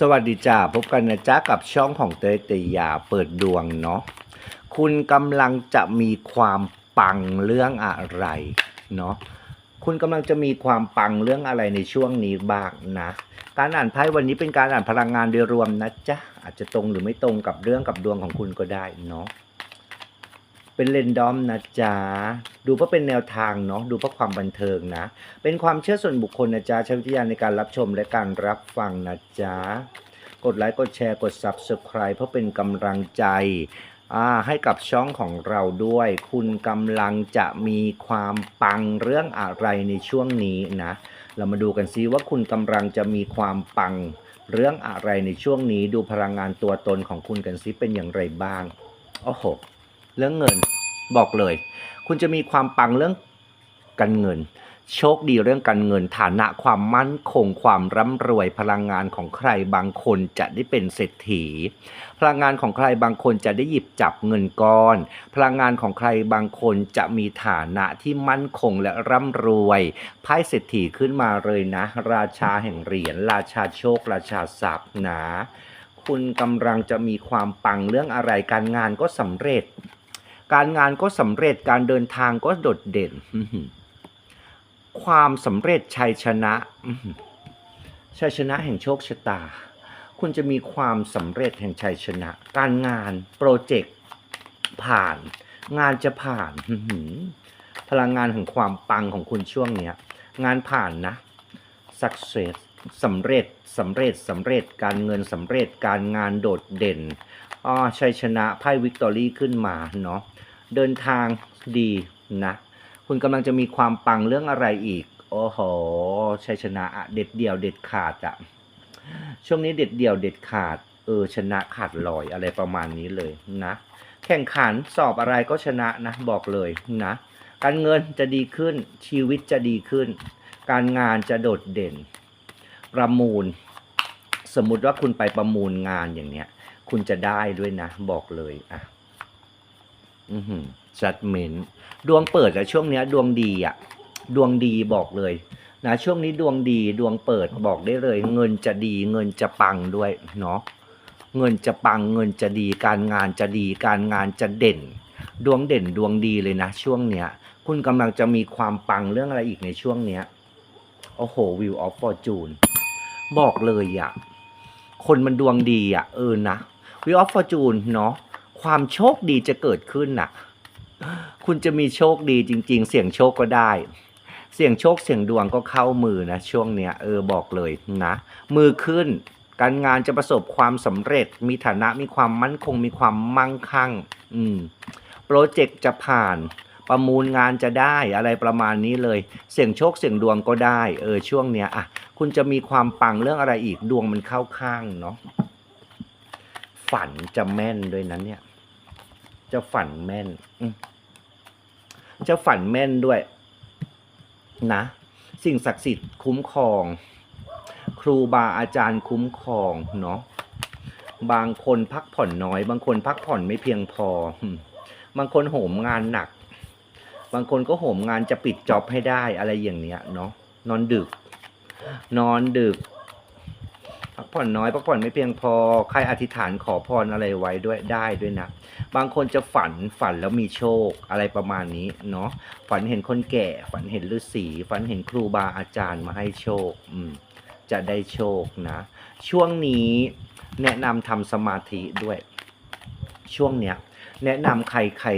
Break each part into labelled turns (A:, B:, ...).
A: สวัสดีจ้าพบกันนะจ๊ะกับช่องของเตยเตยาเปิดดวงเนาะคุณกำลังจะมีความปังเรื่องอะไรเนาะคุณกำลังจะมีความปังเรื่องอะไรในช่วงนี้บ้างนะ การอ่านไพ่วันนี้เป็นการอ่านพลังงานโดยรวมนะจ๊ะอาจจะตรงหรือไม่ตรงกับเรื่องกับดวงของคุณก็ได้เนาะ เป็นเลนดอมนะจ๊ะ ดูเพื่อเป็นแนวทางเนาะ ดูเพื่อความบันเทิงนะ เป็นความเชื่อส่วนบุคคลนะจ๊ะ ใช้วิทยาในการรับชมและการรับฟังนะจ๊ะ กดไลค์ กดแชร์ กด Subscribe เพื่อเป็นกำลังใจอ่าให้กับช่องของเราด้วย คุณกำลังจะมีความปังเรื่องอะไรในช่วงนี้นะ เรามาดูกันซิว่าคุณกำลังจะมีความปังเรื่องอะไรในช่วงนี้ ดูพลังงานตัวตนของคุณกันซิเป็นอย่างไรบ้าง โอ้โห เรื่องเงินบอกเลย คุณจะมีความปังเรื่องการเงิน โชคดีเรื่องการเงิน ฐานะความมั่นคงความร่ำรวยพลังงานของใครบางคนจะได้เป็นเศรษฐี พลังงานของใครบางคนจะได้หยิบจับเงินก้อน พลังงานของใครบางคนจะมีฐานะที่มั่นคงและร่ำรวยไพ่เศรษฐีขึ้นมาเลยนะ ราชาแห่งเหรียญราชาโชค ราชาทรัพย์นะคุณกำลังจะมีความปังเรื่องอะไรการงานก็สำเร็จ การงานก็สำเร็จการเดินทางก็โดดเด่น ความสำเร็จชัยชนะ ชัยชนะแห่งโชคชะตา คุณจะมีความสำเร็จแห่งชัยชนะ การงานโปรเจกต์ผ่าน งานจะผ่าน พลังงานแห่งความปังของคุณช่วงเนี้ย งานผ่านนะ success สำเร็จสำเร็จสำเร็จการเงินสำเร็จการงานโดดเด่นอ๋อชัยชนะไพ่วิกตอรี่ขึ้นมาเนาะ เดินทางดีนะ คุณกำลังจะมีความปังเรื่องอะไรอีก โอ้โหชัยชนะอะเด็ดเดี่ยวเด็ดขาดอะช่วงนี้เด็ดเดี่ยวเด็ดขาด เออ ชนะขาดลอยอะไรประมาณนี้เลยนะ แข่งขันสอบอะไรก็ชนะนะ บอกเลยนะ การเงินจะดีขึ้น ชีวิตจะดีขึ้น การงานจะโดดเด่น ประมูล สมมุติว่าคุณไปประมูลงานอย่างเนี้ย คุณจะได้ด้วยนะ บอกเลยอะ อือหือจัดเมนดวงเปิดอะช่วงเนี้ย ดวงดีอะดวงดีบอกเลยนะช่วงนี้ดวงดีดวงเปิดบอกได้เลย เงินจะดีเงินจะปังด้วยเนาะเงินจะปังเงินจะดีการงานจะดีการงานจะเด่น ดวงเด่นดวงดีเลยนะช่วงเนี้ย คุณกำลังจะมีความปังเรื่องอะไรอีกในช่วงเนี้ยโอ้โหวิวออฟฟอร์จูนบอกเลยอะคนมันดวงดีอะเออนะวิวออฟฟอร์จูนเนาะ ความโชคดีจะเกิดขึ้นน่ะ คุณจะมีโชคดีจริง ๆ เสี่ยงโชคก็ได้ เสี่ยงโชคเสี่ยงดวงก็เข้ามือนะช่วงเนี้ยเออบอกเลยนะ มือขึ้น การงานจะประสบความสำเร็จ มีฐานะมีความมั่นคง มีความมั่งคั่ง อืมโปรเจกต์จะผ่านประมูลงานจะได้อะไรประมาณนี้เลย เสี่ยงโชคเสี่ยงดวงก็ได้เออช่วงเนี้ยอะคุณจะมีความปังเรื่องอะไรอีกดวงมันเข้าข้างเนาะฝันจะแม่นด้วยนั้นเนี่ย จะฝันแม่นจะฝันแม่นด้วย นะ สิ่งศักดิ์สิทธิ์คุ้มครอง ครูบาอาจารย์คุ้มครองเนาะบางคนพักผ่อนน้อย บางคนพักผ่อนไม่เพียงพอ บางคนโหมงานหนัก บางคนก็โหมงานจะปิดจ็อบให้ได้อะไรอย่างเนี้ยเนาะนอนดึก นอนดึก ผ่อนน้อยพักผ่อนไม่เพียงพอใครอธิษฐานขอพรอะไรไว้ด้วยได้ด้วยนะ บางคนจะฝันฝันแล้วมีโชคอะไรประมาณนี้เนาะฝันเห็นคนแก่ ฝันเห็นฤาษีฝันเห็นครูบาอาจารย์มาให้โชคอืมจะได้โชคนะ ช่วงนี้แนะนำทำสมาธิด้วย ช่วงเนี้ย แนะนำใครใคร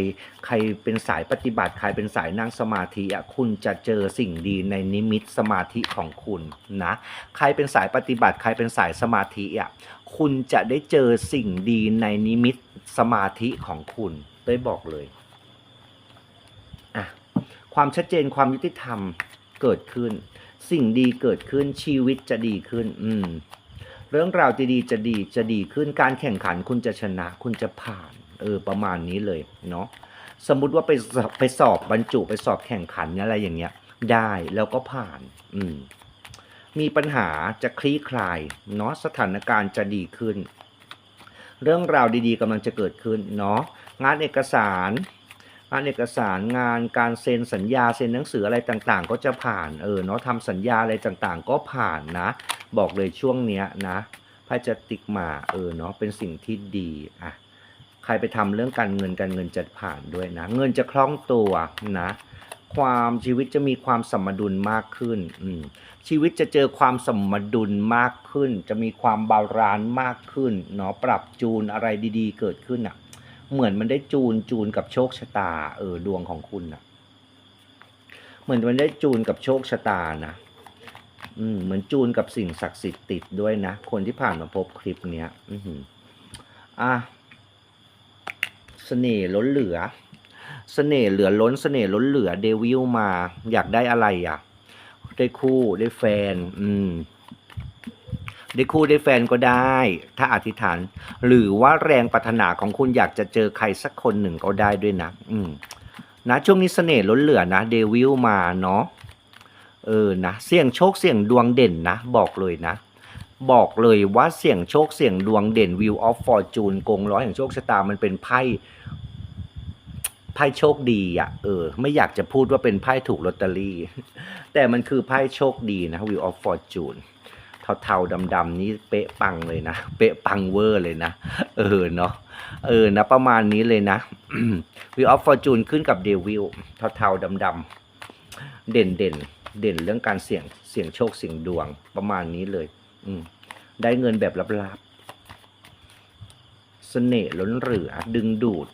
A: ใครเป็นสายปฏิบัติใครเป็นสายนั่งสมาธิอะคุณจะเจอสิ่งดีในนิมิตสมาธิของคุณนะใครเป็นสายปฏิบัติใครเป็นสายสมาธิอะคุณจะได้เจอสิ่งดีในนิมิตสมาธิของคุณได้ยบอกเลยอะความชัดเจนความยุติธรรมเกิดขึ้น สิ่งดีเกิดขึ้นชีวิตจะดีขึ้น อืมเรื่องราวดีๆจะดีจะดีขึ้นการแข่งขันคุณจะชนะคุณจะผ่าน เออประมาณนี้เลยเนาะสมมุติว่าไปไปสอบบรรจุไปสอบแข่งขันอะไรอย่างเงี้ย ได้แล้วก็ผ่าน อืม มีปัญหาจะคลี่คลายเนาะสถานการณ์จะดีขึ้น เรื่องราวดีๆกำลังจะเกิดขึ้นเนาะงานเอกสารงานเอกสารงานการเซ็นสัญญาเซ็นหนังสืออะไรต่างๆ ก็จะผ่านเออเนาะทำสัญญาอะไรต่างๆ ก็ผ่านนะ บอกเลยช่วงเนี้ยนะไพ่จะติกมาเออเนาะเป็นสิ่งที่ดีอะ ใครไปทำเรื่องการเงินการเงินจะผ่านด้วยนะ เงินจะคล่องตัวนะ ความชีวิตจะมีความสมดุลมากขึ้นอืชีวิตจะเจอความสมดุลมากขึ้น จะมีความบาลานซ์มากขึ้นเนาะปรับจูนอะไรดี ๆ เกิดขึ้นอะ เหมือนมันได้จูนจูนกับโชคชะตาเออดวงของคุณอะ เหมือนมันได้จูนกับโชคชะตานะอืมเหมือนจูนกับสิ่งศักดิ์สิทธิ์ติดด้วยนะ คนที่ผ่านมาพบคลิปเนี้ย อือหืออะ เสน่ห์ล้นเหลือ เสน่ห์เหลือล้นเสน่ห์ล้นเหลือเดวิลมา อยากได้อะไรอะ ได้คู่ได้แฟน อืม ได้คู่ได้แฟนก็ได้ ถ้าอธิษฐาน หรือว่าแรงปรารถนาของคุณอยากจะเจอใครสักคนหนึ่งก็ได้ด้วยนะอืม นะช่วงนี้เสน่ห์ล้นเหลือนะเดวิลมาเนาะเออนะเสี่ยงโชคเสี่ยงดวงเด่นนะ บอกเลยนะ บอกเลยว่าเสี่ยงโชคเสี่ยงดวงเด่น View of Fortune กงร้อยแห่งโชคชะตามันเป็นไพ่ไพ่โชคดีอะ่ะเออ ไม่อยากจะพูดว่าเป็นไพ่ถูกลอตเตอรี่ แต่มันคือไพ่โชคดีนะ View of Fortune เทาๆดำๆนี่เป๊ะปังเลยนะ เป๊ะปังเวอร์เลยนะ เออเนาะเออนะประมาณนี้เลยนะ View of Fortune ขึ้นกับเดวิลเทาๆดำๆเด่นเด่นเด่นเรื่องการเสี่ยงเสี่ยงโชคเสี่ยงดวงประมาณนี้เลย อืมได้เงินแบบลับๆเสน่ห์ล้นเหลือ ดึงดูด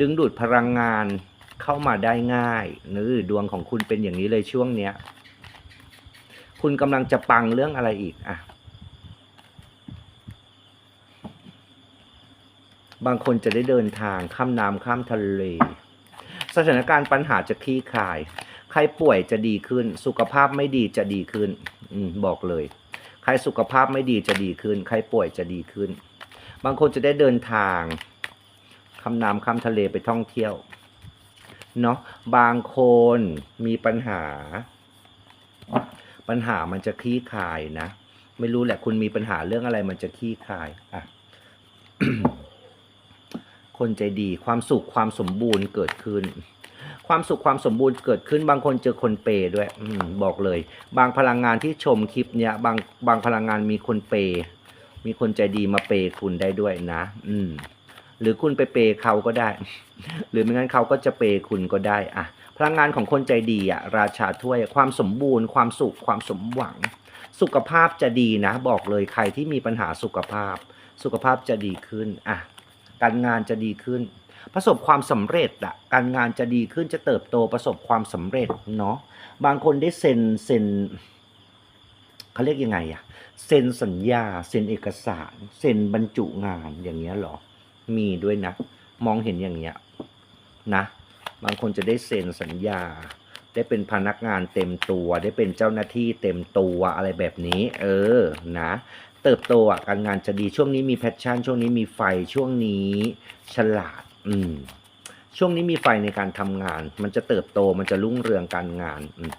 A: ดึงดูดพลังงานเข้ามาได้ง่ายนือดวงของคุณเป็นอย่างนี้เลยช่วงเนี้ย คุณกำลังจะปังเรื่องอะไรอีกอะบางคนจะได้เดินทางข้ามน้ำข้ามทะเล สถานการณ์ปัญหาจะคลี่คลาย ใครป่วยจะดีขึ้น สุขภาพไม่ดีจะดีขึ้น อืม บอกเลย รสุขภาพไม่ดีจะดีขึ้น ใครป่วยจะดีขึ้น บางคนจะได้เดินทางข้ามน้ำข้ามทะเลไปท่องเที่ยวเนาะบางคนมีปัญหา ปัญหามันจะคลี่คลายนะ ไม่รู้แหละคุณมีปัญหาเรื่องอะไรมันจะคลี่คลายอะคนใจดีความสุขความสมบูรณ์เกิดขึ้น ความสุขความสมบูรณ์เกิดขึ้นบางคนเจอคนเปย์ด้วยอบอกเลย บางพลังงานที่ชมคลิปเนี้ยบางบางพลังงานมีคนเปย์มีคนใจดีมาเปย์คุณได้ด้วยนะ อืม หรือคุณไปเปย์เขาก็ได้ หรือไม่งั้นเขาก็จะเปย์คุณก็ได้อะพลังงานของคนใจดีอะราชาถ้วย ความสมบูรณ์ ความสุขความสมหวัง สุขภาพจะดีนะ บอกเลยใครที่มีปัญหาสุขภาพ สุขภาพจะดีขึ้นอะการงานจะดีขึ้น ประสบความสำเร็จอะการงานจะดีขึ้นจะเติบโตประสบความสำเร็จเนาะบางคนได้เซ็นเซ็นเขาเรียกยังไงอะเซ็นสัญญาเซ็นเอกสารเซ็นบรรจุงานอย่างเงี้ยหรอ มีด้วยนะ มองเห็นอย่างเงี้ยนะบางคนจะได้เซ็นสัญญา ได้เป็นพนักงานเต็มตัว ได้เป็นเจ้าหน้าที่เต็มตัวอะไรแบบนี้ เออนะเติบโตอะการงานจะดีช่วงนี้มีแพชชั่น ช่วงนี้มีไฟช่วงนี้ ฉลาด อืม ช่วงนี้มีไฟในการทำงาน มันจะเติบโตมันจะรุ่งเรืองการงานอืม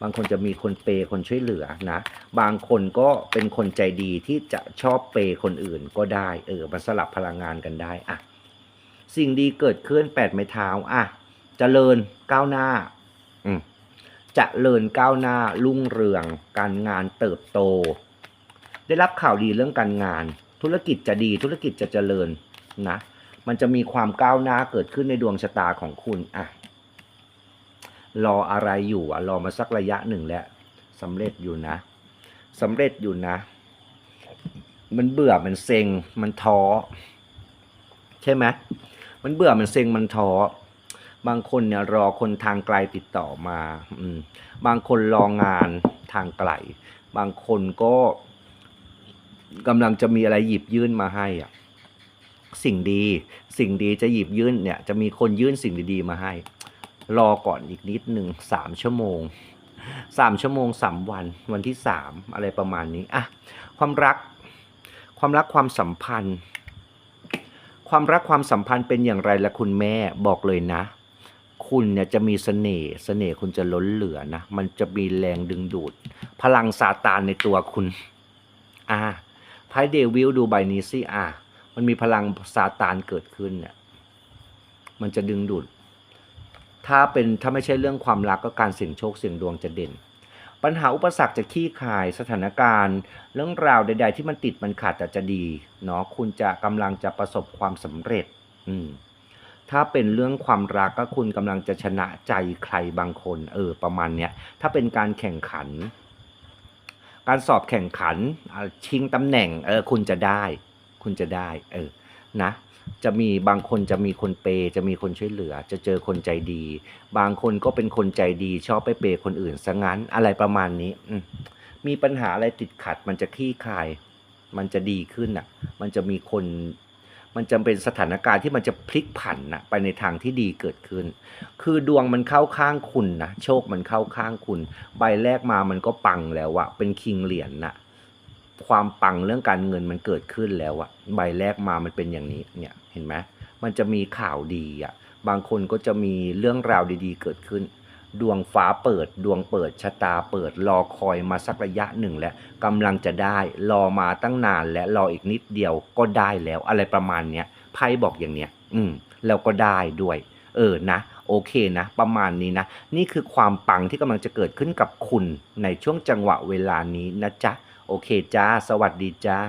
A: บางคนจะมีคนเปย์คนช่วยเหลือนะ บางคนก็เป็นคนใจดีที่จะชอบเปย์คนอื่นก็ได้ เออมันสลับพลังงานกันได้อะสิ่งดีเกิดขึ้นแปดไม้เท้าอะเจริญก้าวหน้า อืมเจะเริญก้าวหน้ารุ่งเรือง การงานเติบโต ได้รับข่าวดีเรื่องการงาน ธุรกิจจะดีธุรกิจจะเจริญนะ มันจะมีความก้าวหน้าเกิดขึ้นในดวงชะตาของคุณอะรออะไรอยู่อะรอมาสักระยะหนึ่งแล้วสำเร็จอยู่นะสำเร็จอยู่นะ มันเบื่อมันเซ็งมันท้อใช่ไหมมันเบื่อมันเซ็งมันท้อบางคนเนี่ยรอคนทางไกลติดต่อมาอืมบางคนรองานทางไกล บางคนก็กำลังจะมีอะไรหยิบยื่นมาให้อะ สิ่งดี สิ่งดีจะหยิบยื่นเนี่ยจะมีคนยื่นสิ่งดีๆมาให้ รอก่อนอีกนิดหนึ่งสามชั่วโมงสามชั่วโมงสามวัน วันที่สามอะไรประมาณนี้อะความรัก ความรักความสัมพันธ์ ความรักความสัมพันธ์เป็นอย่างไรละคุณแม่บอกเลยนะ คุณเนี่ยจะมีเสน่ห์เสน่ห์คุณจะล้นเหลือนะมันจะมีแรงดึงดูด พลังซาตานในตัวคุณ อ่าไพ่เดวิลดูใบนี้สิอ่า มันมีพลังซาตานเกิดขึ้นเนี่ย มันจะดึงดูด ถ้าเป็นถ้าไม่ใช่เรื่องความรักก็การเสี่ยงโชคเสี่ยงดวงจะเด่น ปัญหาอุปสรรคจะคลี่คายสถานการณ์ เรื่องราวใด ๆ ที่มันติดมันขัดแต่จะดีเนาะคุณจะกำลังจะประสบความสำเร็จ อืมถ้าเป็นเรื่องความรักก็คุณกำลังจะชนะใจใครบางคน เออ ประมาณเนี้ยถ้าเป็นการแข่งขัน การสอบแข่งขันอ่าชิงตำแหน่ง เออ คุณจะได้ คุณจะได้ เออนะ จะมีบางคนจะมีคนเปย์จะมีคนช่วยเหลือ จะเจอคนใจดี บางคนก็เป็นคนใจดี ชอบไปเปย์คนอื่นซะงั้นอะไรประมาณนี้อืมีปัญหาอะไรติดขัด มันจะคลี่คลาย มันจะดีขึ้นอะ มันจะมีคนมันจะเป็นสถานการณ์ที่มันจะพลิกผันนะไปในทางที่ดีเกิดขึ้น คือดวงมันเข้าข้างคุณนะ โชคมันเข้าข้างคุณ ใบแรกมามันก็ปังแล้วอะเป็นคิงเหรียญน่ะ ความปังเรื่องการเงินมันเกิดขึ้นแล้วอะใบแรกมามันเป็นอย่างนี้เนี่ยเห็นไหมมันจะมีข่าวดีอะบางคนก็จะมีเรื่องราวดีๆ เกิดขึ้น ดวงฟ้าเปิด ดวงเปิดชะตาเปิดรอคอยมาสักระยะหนึ่งแล้วกำลังจะได้รอมาตั้งนานและรออีกนิดเดียวก็ได้แล้วอะไรประมาณเนี้ยไพ่บอกอย่างเนี้ย อืมแล้วก็ได้ด้วย เออนะโอเคนะประมาณนี้นะ นี่คือความปังที่กำลังจะเกิดขึ้นกับคุณในช่วงจังหวะเวลานี้นะจ๊ะ โอเคจ้า สวัสดีจ้า